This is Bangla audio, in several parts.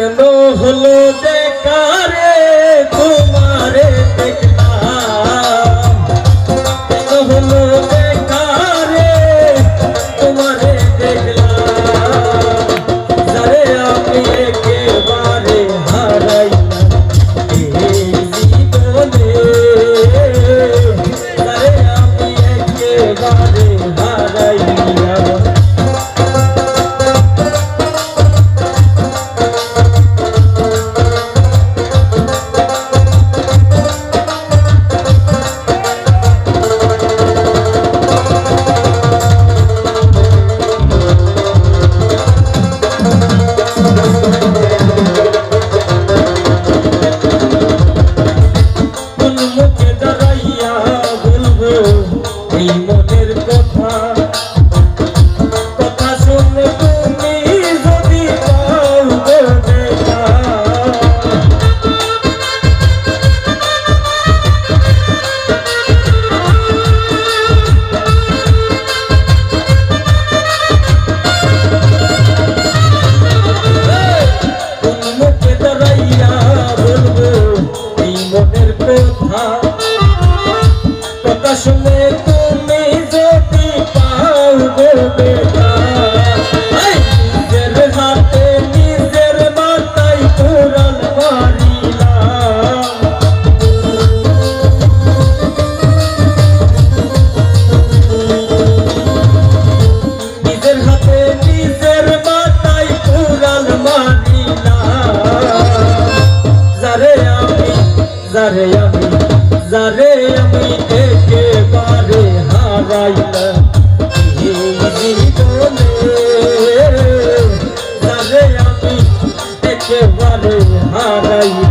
কেন হলো প্রথা যারে আমি একেবারে হারাইলাম। যারে আমি একেবারে হারাইলাম।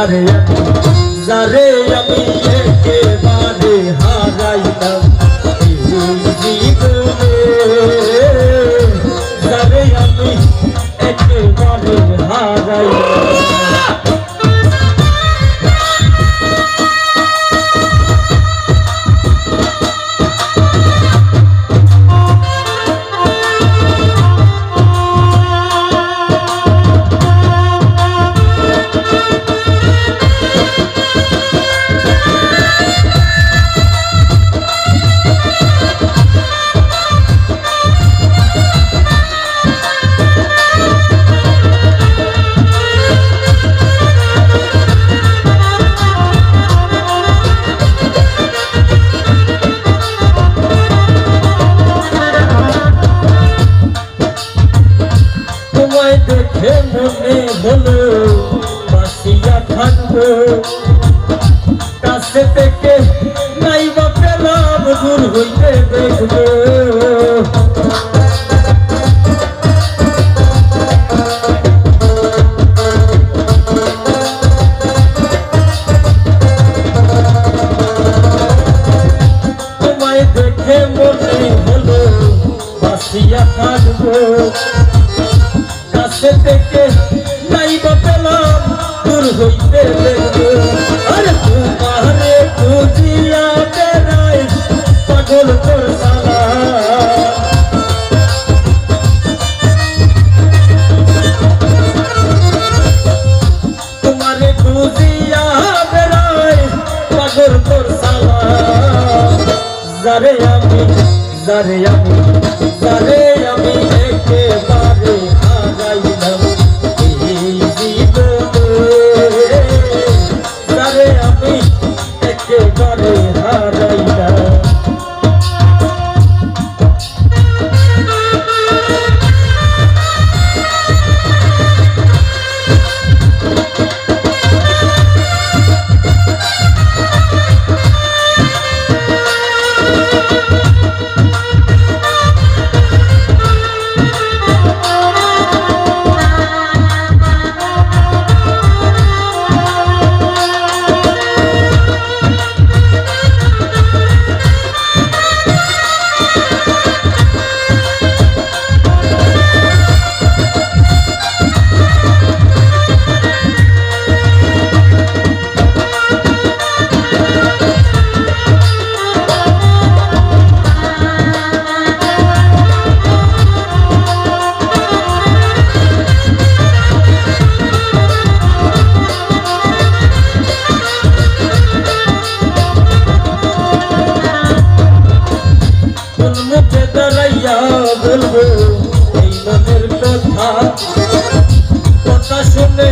যারে আমি যারে আমি বলো বাসিয়া থাকব। কাছে থেকে নাই বা পেলাম দূর হইতে দেখব। Você কাছে থেকে sareia, sareia, me.